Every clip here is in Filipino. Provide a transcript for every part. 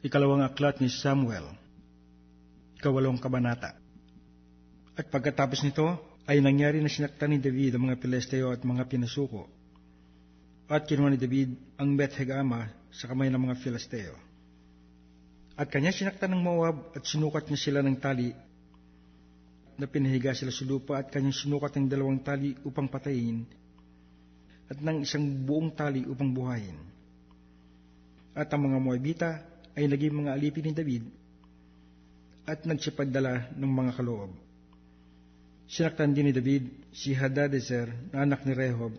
Ikalawang aklat ni Samuel, ikawalong kabanata. At pagkatapos nito, ay nangyari na sinaktan ni David ang mga Pilisteo at mga pinasuko. At kinuha ni David ang Beth Hagama sa kamay ng mga Filisteo. At kanya sinaktan ng Moab at sinukat niya sila ng tali na pinahiga sila sa lupa at kanyang sinukat ng dalawang tali upang patayin at ng isang buong tali upang buhayin. At ang mga Moabita ay naging mga alipin ni David at nagsipadala ng mga kaloob. Sinaktan din ni David si Hadadezer na anak ni Rehob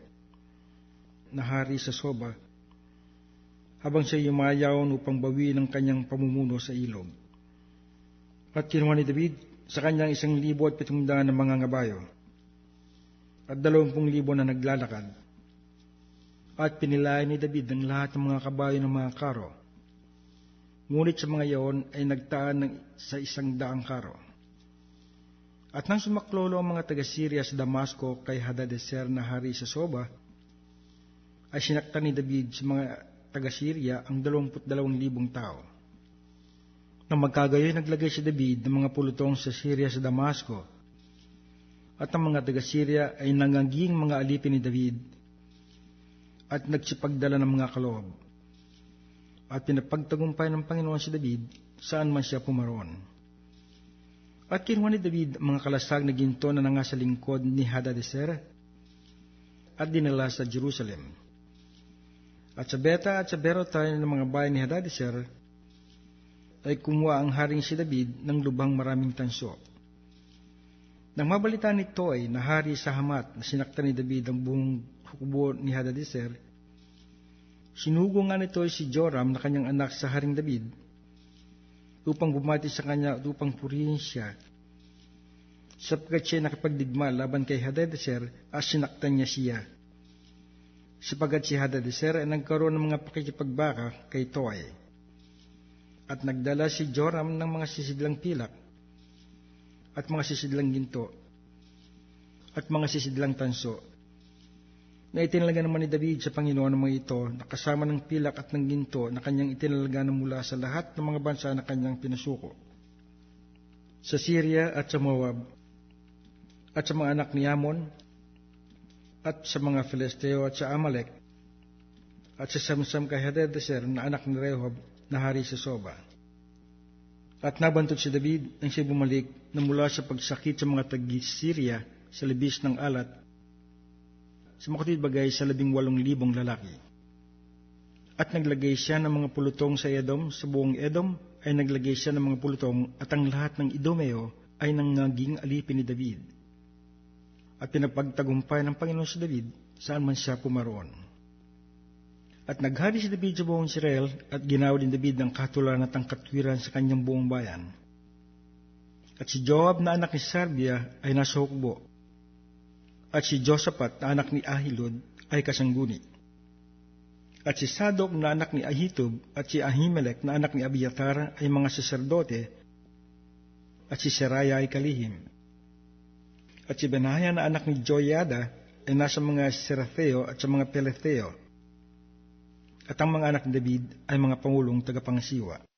na hari sa Soba habang siya yumayaw upang bawiin ang kanyang pamumuno sa ilog. At kinuha ni David sa kanyang isang libo at pitong daan ng mga ngabayo at dalawampung libo na naglalakad. At pinilayan ni David ang lahat ng mga kabayo ng mga karo. Ngunit sa mga iyon ay nagtaan ng sa isang daang karo. At nang sumaklolo ang mga taga-Syria sa Damasco kay Hadadeser na hari sa Soba, ay sinaktan ni David sa mga taga-Syria ang 22,000 tao. Nang magkagayoy naglagay si David ng mga pulutong sa Syria sa Damasco, at ang mga taga-Syria ay nangaging mga alipin ni David at nagsipagdala ng mga kaloob. At pinapagtagumpay ng Panginoon si David saan man siya pumaroon. At kinuha ni David mga kalasag na ginto na nanga sa lingkod ni Hadadeser at dinala sa Jerusalem. At sa Beta at sa Berotai ng mga bayan ni Hadadeser ay kumuha ang haring si David ng lubang maraming tanso. Nang mabalita nito ay nahari sa Hamat na sinaktan ni David ang buong hukbo ni Hadadeser, sinugo nga nito si Joram na kanyang anak sa haring David upang bumati sa kanya at upang purihin siya. Sapagkat siya nakapagdigma laban kay Hadadeser at sinaktan niya siya. Sapagkat si Hadadeser ay nagkaroon ng mga pakikipagbaka kay Toy. At nagdala si Joram ng mga sisidlang pilak at mga sisidlang ginto at mga sisidlang tanso na itinalaga naman ni David sa Panginoon ng mga ito na kasama ng pilak at ng ginto na kanyang itinalaga na mula sa lahat ng mga bansa na kanyang pinasuko. Sa Syria at sa Moab at sa mga anak ni Amon at sa mga Filisteo at sa Amalek at sa Samsam kay Hadadeser na anak ni Rehob na hari sa Soba. At nabantot si David nang siya bumalik na mula sa pagsakit sa mga tagi-Syria sa libis ng alat sa makatid bagay sa labing walong libong lalaki. At naglagay siya ng mga pulutong sa Edom, sa buong Edom ay naglagay siya ng mga pulutong at ang lahat ng Idomeo ay nangaging alipin ni David. At pinapagtagumpay ng Panginoon si David saan man siya pumaroon. At naghari si David sa buong Israel at ginawa din David ng katularan at ang katwiran sa kanyang buong bayan. At si Joab na anak ni Sarbia ay nasa hukbo at si Josaphat na anak ni Ahilud ay kasangguni. At si Sadok na anak ni Ahitub at si Ahimelech na anak ni Abiatar ay mga saserdote at si Seraya ay kalihim. At si Benaya na anak ni Joyada ay nasa mga Serapheo at sa mga Peletheo. At ang mga anak ni David ay mga pangulong tagapangasiwa.